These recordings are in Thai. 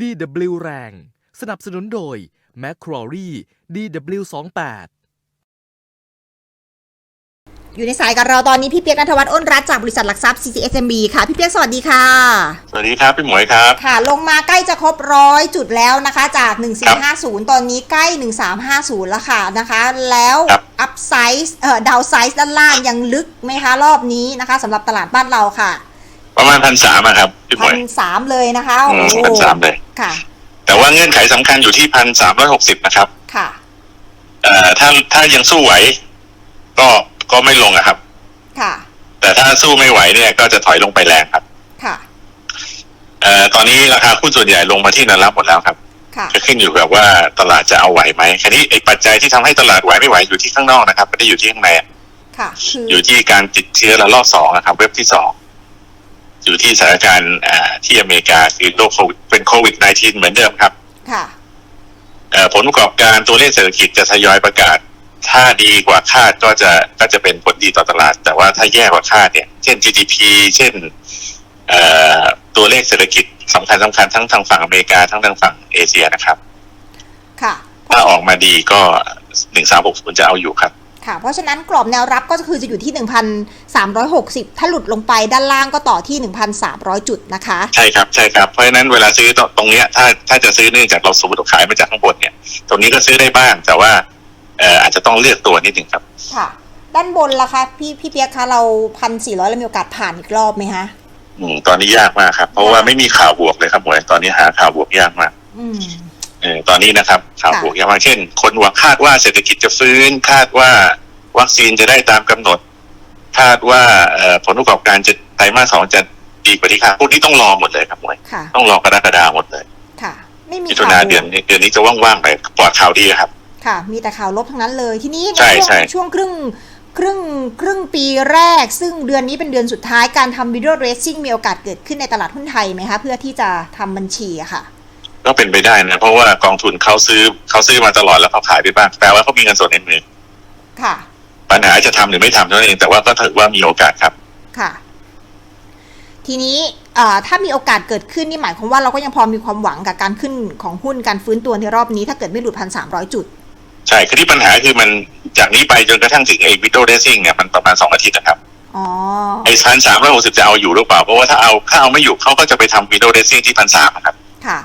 DW แรง สนับสนุนโดย m c q u a r i e DW28 อยู่ในสายกับเราตอนนี้พี่เปียกนัทวัฒน์อ้นรัตน์จากบริษัทหลักทรัพย์ CCSMB ค่ะ พี่เปียกสวัสดีค่ะ สวัสดีครับ พี่หมวยครับ ค่ะ ลงมาใกล้จะครบร้อยจุดแล้วนะคะ จาก 1450 ตอนนี้ใกล้ 1350 แล้วค่ะนะคะ แล้วครับอัพไซส์เอ่อดาวไซส์ด้านล่างยังลึกไหมคะ รอบนี้นะคะสำหรับตลาดบ้านเราค่ะ ประมาณพันสามครับพี่หมพัวย นสามเลยนะคะอืโอ้มโหพันสามเลย ค่ะ แต่ว่าเงื่อนไขสำคัญอยู่ที่พันสามร้อยหกสิบนะครับค่ะ เอ่อถ้าถ้ายังสู้ไหว ก็ก็ไม่ลงอะครับ ค่ะ แต่ถ้าสู้ไม่ไหวเนี่ยก็จะถอยลงไปแรงครับค่ะ เอ่อตอนนี้ราคาหุ้นส่วนใหญ่ลงมาที่แนวรับหมดแล้วครับ ค่ะ ก็ขึ้นอยู่กับว่าตลาดจะเอาไหวไหมคราวนี้ไอ้ปัจจัยที่ทำให้ตลาดไหวไม่ไหวอยู่ที่ข้างนอกนะครับไม่ได้อยู่ที่ข้างในอะค่ะ คืออยู่ที่การติดเชื้อระลอกสองนะครับ เว็บที่สอง อยู่ที่สถานการณ์อ่าที่อเมริกาคือโรคโควิดเป็นโควิด -19 เหมือนเดิมครับ ค่ะเอ่อผลประกอบการตัวเลขเศรษฐกิจจะทยอยประกาศ ถ้าดีกว่าคาดก็จะก็จะเป็นผลดีต่อตลาด แต่ว่าถ้าแย่กว่าคาดเนี่ย เช่น GDP เช่นเอ่อตัวเลขเศรษฐกิจสำคัญสำคัญทั้งทางฝั่งอเมริกาทั้งทางฝั่งเอเชียนะครับ ค่ะ ถ้าออกมาดีก็หนึ่งสามหกศูนย์จะเอาอยู่ครับ ค่ะ เพราะฉะนั้นกรอบแนวรับก็คือจะอยู่ที่ 1,360 ถ้าหลุดลงไปด้านล่างก็ต่อที่ 1,300 จุดนะคะ ใช่ครับใช่ครับ เพราะฉะนั้นเวลาซื้อตรงตรงเนี้ยถ้าถ้าจะซื้อเนื่องจากเราสมมติเราขายมาจากข้างบนเนี่ย ตรงนี้ก็ซื้อได้บ้างแต่ว่าเอ่ออาจจะต้องเลือกตัวนิดหนึ่งครับ ค่ะ ด้านบนล่ะคะ พี่พี่เปียกคะเรา1,400เรามีโอกาสผ่านอีกรอบไหมคะอืมตอนนี้ยากมากครับ เพราะว่าไม่มีข่าวบวกเลยครับหมวยตอนนี้หาข่าวบวกยากมาก อืมเออ ตอนนี้นะครับข่าวค่ะบวกอย่างเช่น คนหวังคาดว่าเศรษฐกิจจะฟื้น คาดว่าวัคซีนจะได้ตามกำหนด คาดว่าเอ่อผลประกอบการจะไตรมาสสองจะดีกว่าที่คาดพวกนี้ต้องรอหมดเลยครับหมวยค่ะต้องรอกรกฎาหมดเลย ค่ะ ไม่มีมิถุข่าวนาบเดืวอนกนี้เดือนนี้จะว่างๆไปปลอดข่าวดีครับ ค่ะ มีแต่ข่าวลบทั้งนั้นเลยทีนี้ในใช่ช่วงใช่ช่วงครึ่งครึ่งครึ่งปีแรก ซึ่งเดือนนี้เป็นเดือนสุดท้ายการทำวิดีโอเรสซิ่งมีโอกาสเกิดขึ้นในตลาดหุ้นไทยไหมคะ เพื่อที่จะทำบัญชีอะค่ะ ก็เป็นไปได้นะเพราะว่ากองทุนเขาซื้อเขาซื้อมาตลอดแล้วเขาขายไปบ้างแปลว่าเขามีเงินสดในมือค่ะ ปัญหาจะทำหรือไม่ทำเท่านั้นเองแต่ว่าก็ถือว่ามีโอกาสครับ ค่ะ ทีนี้เอ่อถ้ามีโอกาสเกิดขึ้นนี่หมายความว่าเราก็ยังพอมีความหวังกับการขึ้นของหุ้นการฟื้นตัวในรอบนี้ ถ้าเกิดไม่หลุดพันสามร้อยจุด ใช่คือที่ปัญหาคือมันจากนี้ไปจนกระทั่งถึงไอ้วิดโอเดซิ่งเนี่ยมันประมาณสองอาทิตย์นะครับอ๋อไอ้พันสามร้อยหกสิบจะเอาอยู่หรือเปล่า เพราะว่าถ้าเอาถ้าเอาไม่อยู่เขาก็จะไปทำวิดโอเดซิ่งที่พันสามครับ ค่ะ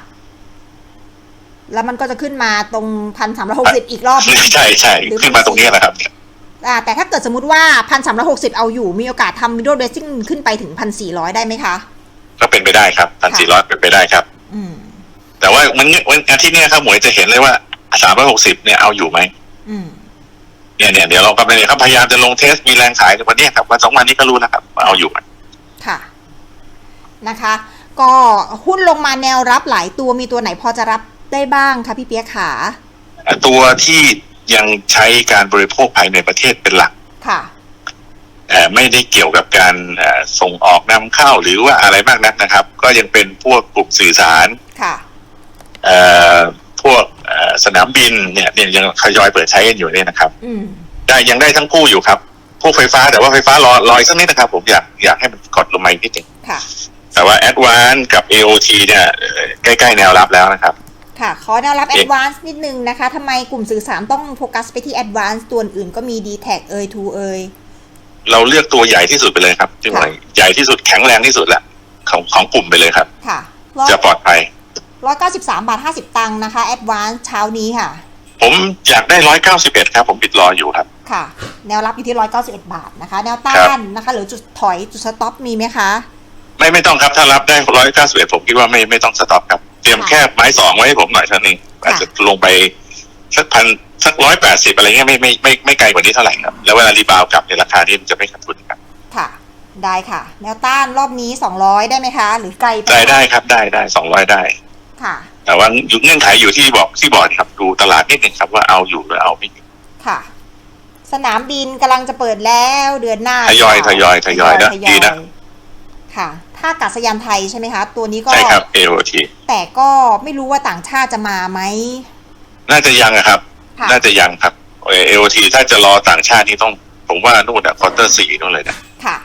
แล้วมันก็จะขึ้นมาตรงพันสามร้อยหกสิบอีกรอบหนึ่งใช่ใช่ขึ้นมาตรงนี้แหละครับอ่าแต่ถ้าเกิดสมมติว่าพันสามร้อยหกสิบเอาอยู่มีโอกาสทำมิดเดิลเดซิ่งขึ้นไปถึงพันสี่ร้อยได้ไหมคะ ก็เป็นไปได้ครับพันสี่ร้อยเป็นไปได้ครับ อืม แต่ว่ามันวันอาทิตย์เนี้ยครับหมวยจะเห็นเลยว่าสามร้อยหกสิบเนี่ยเอาอยู่ไหมอืมเนี่ยเนี่ยเดี๋ยวเราก็ไปเนี่ยเขาพยายามจะลงเทสมีแรงขายในวันเนี้ยครับวันสองวันนี้ก็รู้แล้วครับว่าเอาอยู่ไหมค่ะนะคะ ก็หุ้นลงมาแนวรับหลายตัวมีตัวไหนพอจะรับ ได้บ้างคะพี่เปียกขา ตัวที่ยังใช้การบริโภคภายในประเทศเป็นหลัก ค่ะเอ่อไม่ได้เกี่ยวกับการเอ่อส่งออกนำเข้าหรือว่าอะไรมากนักนะครับ ก็ยังเป็นพวกกลุ่มสื่อสาร ค่ะเอ่อพวกเอ่อสนามบินเนี่ยเนี่ยยังทยอยเปิดใช้กันอยู่เนี่ยนะครับอืมได้ยังได้ทั้งคู่อยู่ครับ พวกไฟฟ้าแต่ว่าไฟฟ้ารอรออีกสักนิดนะครับ ผมอยากอยากให้มันกดลงมาอีกนิดหนึงค่ะแต่ว่า a d v a n c e กับ AOT เนี่ยเอ่อใกล้ ๆ แนวรับแล้วนะครับ ค่ะ ขอแนวรับเอ๊ะ Advance นิดนึงนะคะทำไมกลุ่มสื่อสารต้องโฟกัสไปที่ Advance ตัวอื่นก็มี d t แทเอยทูเอยเราเลือกตัวใหญ่ที่สุดไปเลยครับที่หมายใหญ่ที่สุดแข็งแรงที่สุดละของของกลุ่มไปเลยครับ ค่ะ จะปลอดภัยร้อยเก้าสิบสามบาทห้าสิบตังค์นะคะ Advance เช้านี้ค่ะ ผมอยากได้ร้อยเก้าสิบเอ็ดครับ ผมปิดรออยู่ครับ ค่ะ แนวรับอยู่ที่ร้อยเก้าสิบเอ็ดบาทนะคะ แนวต้าครันบนะคะ หรือจุดถอยจุดสต็อปมีไหมคะ ไม่ไม่ต้องครับถ้ารับได้ร้อยเก้าสิบเอ็ดผมคิดว่าไม่ไม่ต้องสต็อปครับ เตรียมค่ะแค่ไม้สองไว้ให้ผมหน่อยเท่านี้ค่ะอาจจะลงไปสักพันสักร้อยแปดสิบอะไรเงี้ยไม่ไม่ไม่ไม่ไกลกว่านี้เท่าไหร่ครับ แล้วเวลารีบาวกลับในราคาที่มันจะไม่ขาดทุนครับ ค่ะ ได้ค่ะ แนวต้านรอบนี้สองร้อยได้ไหมคะ หรือไกลไปได้ได้ครับได้ได้สองร้อยได้ ค่ะ แต่ว่าเงื่อนไขอยู่ที่บอกที่บอกครับ ดูตลาดนิดหนึ่งครับว่าเอาอยู่หรือเอาไม่อยู่ค่ะ สนามบินกำลังจะเปิดแล้วเดือนหน้าทยอยค่ะทยอยทยอยนะทดีนะค่ะ ท่าอากาศยานไทยใช่ไหมคะ ตัวนี้ก็ใช่ครับ AOT แต่ก็ไม่รู้ว่าต่างชาติจะมาไหม น่าจะยังอะครับ ค่ะ น่าจะยังครับเอโอทีถ้าจะรอต่างชาตินี่ต้องผมว่านู่นอะควอเตอร์สี่นู่นเลยนะค่ะ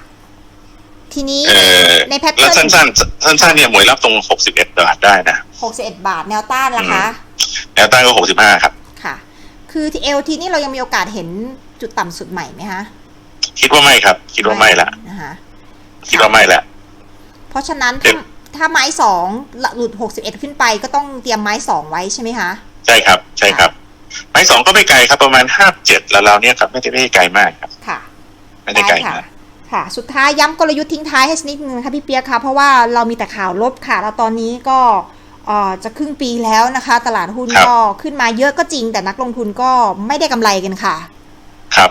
ททีนี้เออในแพทเทิแล้วร์นสั้นๆ สั้นๆเนี่ยหมวยรับตรง 61 บาทได้นะ61 บาทแนวต้านล่ะคะ แนวต้านก็ 65 ครับ ค่ะ คือที่ LT นี่เรายังมีโอกาสเห็นจุดต่ำสุดใหม่ไหมคะคิดว่าไม่ครับ คิดว่าไม่ละนะคะคิดว่าไม่ละเพ ราะฉะนั้นเด็ถ้าดถ้าไม้สองหลุด61ขึ้นไปก็ต้องเตรียมไม้สองไว้ใช่ไหมคะ ใช่ครับใช่ครับ ไม้สองก็ไม่ไกลครับประมาณ57แล้วเราเนี่ยครับไม่ได้ไม่ได้ไกลมากครับ ค่ะ ไม่ได้ไกลค่ะมากค่ะ สุดท้ายย้ำกลยุทธ์ทิ้งท้ายให้สักนิดนึงนะคะพี่เปียกค่ะ เพราะว่าเรามีแต่ข่าวลบค่ะ แล้วตอนนี้ก็เอ่อจะครึ่งปีแล้วนะคะ ตลาดหุ้นครับก็ขึ้นมาเยอะก็จริง แต่นักลงทุนก็ไม่ได้กำไรกันค่ะ ครับ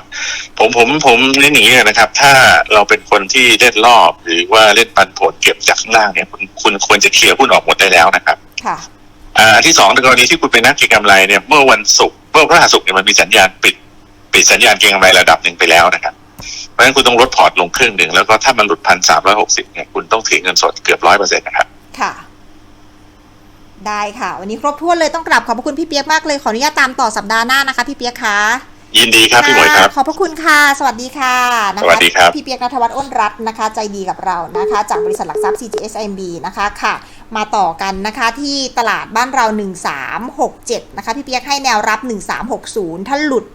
ผมผมผมเน้นอย่างนี้นะครับ ถ้าเราเป็นคนที่เล่นรอบ หรือว่าเล่นปันผลเก็บจากข้างล่างเนี่ยคุณคุณควรจะเคลียร์หุ้นออกหมดได้แล้วนะครับ ค่ะอ่าอันที่สองในกรณีที่คุณเป็นนักเก็งกำไรเนี่ยเมื่อวันศุกร์เมื่อพฤหัสศุกร์เนี่ยมันมีสัญญาณปิด ปิดสัญญาณเก็งกำไรระดับหนึ่งไปแล้วนะครับเพราะฉะนั้นคุณต้องลดพอร์ตลงครึ่งหนึ่งแล้วก็ถ้ามันหลุดพันสามร้อยหกสิบเนี่ยคุณต้องถือเงินสดเกือบร้อยเปอร์เซ็นต์นะครับค่ะ ได้ค่ะ วันนี้ครบถ้วนเลยต้องกลับขอบพระคุณพี่เปียกมากเลยขออนุญาตตามต่อสัปดาห์หน้านะคะ พี่เปียกคะ ยินดีครับพี่หมวยครับ ขอบพระคุณค่ะ สวัสดีค่ะนะสคะวัสดีครับ พี่เปียกนัทวัฒน์อ้นรัตน์นะคะ ใจดีกับเรานะคะ จากบริษัทหลักทรัพย์ CGSIMB นะคะค่ะมาต่อกันนะคะที่ตลาดบ้านเรา 1367 นะคะ พี่เปียกให้แนวรับ 1360 ถ้าหลุด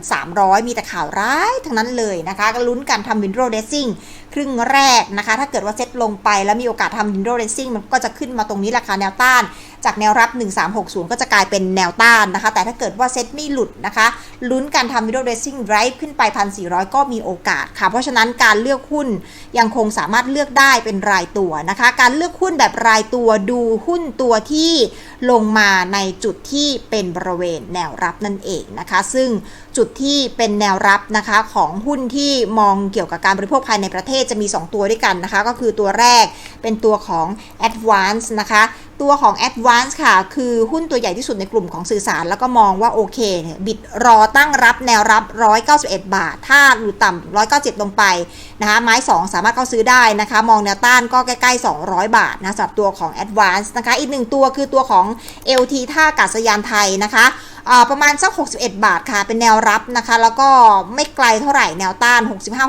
1,300 มีแต่ข่าวร้ายทั้งนั้นเลยนะคะก็ลุ้นการทำวินโดว์เดซิ่งครึ่งแรกนะคะ ถ้าเกิดว่าเซ็ตลงไปแล้วมีโอกาสทำวินโดว์เดซิ่งมันก็จะขึ้นมาตรงนี้ราคาแนวต้าน จากแนวรับ 1360 ก็จะกลายเป็นแนวต้านนะคะ แต่ถ้าเกิดว่าเซ็ตไม่หลุดนะคะ ลุ้นการทำ middle dressing drive ขึ้นไป 1,400 ก็มีโอกาสค่ะ เพราะฉะนั้นการเลือกหุ้นยังคงสามารถเลือกได้เป็นรายตัวนะคะ การเลือกหุ้นแบบรายตัวดูหุ้นตัวที่ลงมาในจุดที่เป็นบริเวณแนวรับนั่นเองนะคะ ซึ่งจุดที่เป็นแนวรับนะคะของหุ้นที่มองเกี่ยวกับการบริโภคภายในประเทศจะมี 2 ตัวด้วยกันนะคะ ก็คือตัวแรกเป็นตัวของ Advance นะคะ ตัวของ Advance ค่ะ คือหุ้นตัวใหญ่ที่สุดในกลุ่มของสื่อสาร แล้วก็มองว่าโอเคเนี่ยบิดรอตั้งรับแนวรับ 191 บาท ถ้าหลุดต่ำ197 ลงไปนะคะไม้ 2 สามารถเข้าซื้อได้นะคะ มองแนวต้านก็ใกล้ๆ 200 บาทนะสำหรับตัวของ Advance นะคะ อีกหนึ่งตัวคือตัวของ LT ท่าอากาศยานไทยนะคะ ประมาณสัก 61 บาทค่ะ เป็นแนวรับนะคะ แล้วก็ไม่ไกลเท่าไหร่แนวต้าน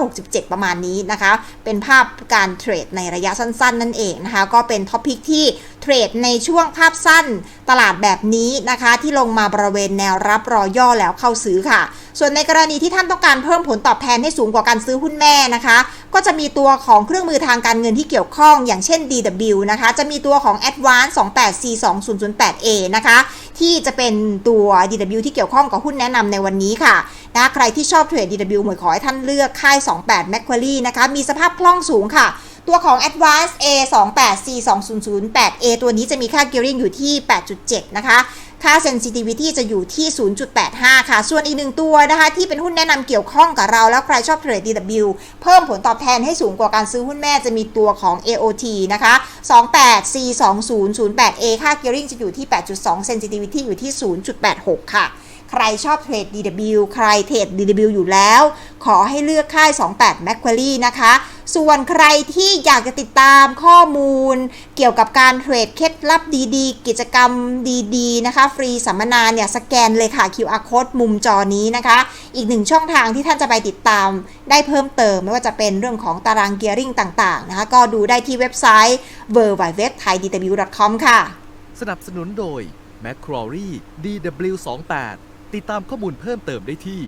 65-67 ประมาณนี้นะคะ เป็นภาพการเทรดในระยะสั้น ๆ นั่นเองนะคะ ก็เป็นท็อปิกที่เทรดในช่วงภาพสั้นตลาดแบบนี้นะคะ ที่ลงมาบริเวณแนวรับรอย่อแล้วเข้าซื้อค่ะ ส่วนในกรณีที่ท่านต้องการเพิ่มผลตอบแทนให้สูงกว่าการซื้อหุ้นแม่นะคะ ก็จะมีตัวของเครื่องมือทางการเงินที่เกี่ยวข้อง อย่างเช่น DW นะคะ จะมีตัวของ Advance 28C2008A นะคะ ที่จะเป็นตัว DW ที่เกี่ยวข้องกับหุ้นแนะนำในวันนี้ค่ะนะใครที่ชอบเทรด DW หมวยขอให้ท่านเลือกค่าย 28 Macquarie นะคะมีสภาพคล่องสูงค่ะ ตัวของ Advance A 2 8 C 2 0 0 8 A ตัวนี้จะมีค่า gearing อยู่ที่ 8.7 นะคะ ค่า sensitivity จะอยู่ที่ 0.85 ค่ะ ส่วนอีกหนึ่งตัวนะคะ ที่เป็นหุ้นแนะนำเกี่ยวข้องกับเรา แล้วใครชอบเทรด DW เพิ่มผลตอบแทนให้สูงกว่าการซื้อหุ้นแม่จะมีตัวของ AOT นะคะ 28 C 2 0 0 8 A ค่า gearing จะอยู่ที่ 8.2 sensitivity อยู่ที่ 0.86 ค่ะใครชอบเทรด DW ใครเทรด DW อยู่แล้ว ขอให้เลือกค่าย 28 Macquarie นะคะ ส่วนใครที่อยากจะติดตามข้อมูล เกี่ยวกับการเทรดเคล็ดลับดีๆ กิจกรรมดีๆนะคะ ฟรีสัมมนาเนี่ยสแกนเลยค่ะ QR code มุมจอนี้นะคะ อีกหนึ่งช่องทางที่ท่านจะไปติดตามได้เพิ่มเติม ไม่ว่าจะเป็นเรื่องของตารางเกียร์ริงต่างๆนะคะก็ดูได้ที่เว็บไซต์ w w w t h a i d w c o m ค่ะ สนับสนุนโดย m c q u a r i e DW28 ติดตามข้อมูลเพิ่มเติมได้ที่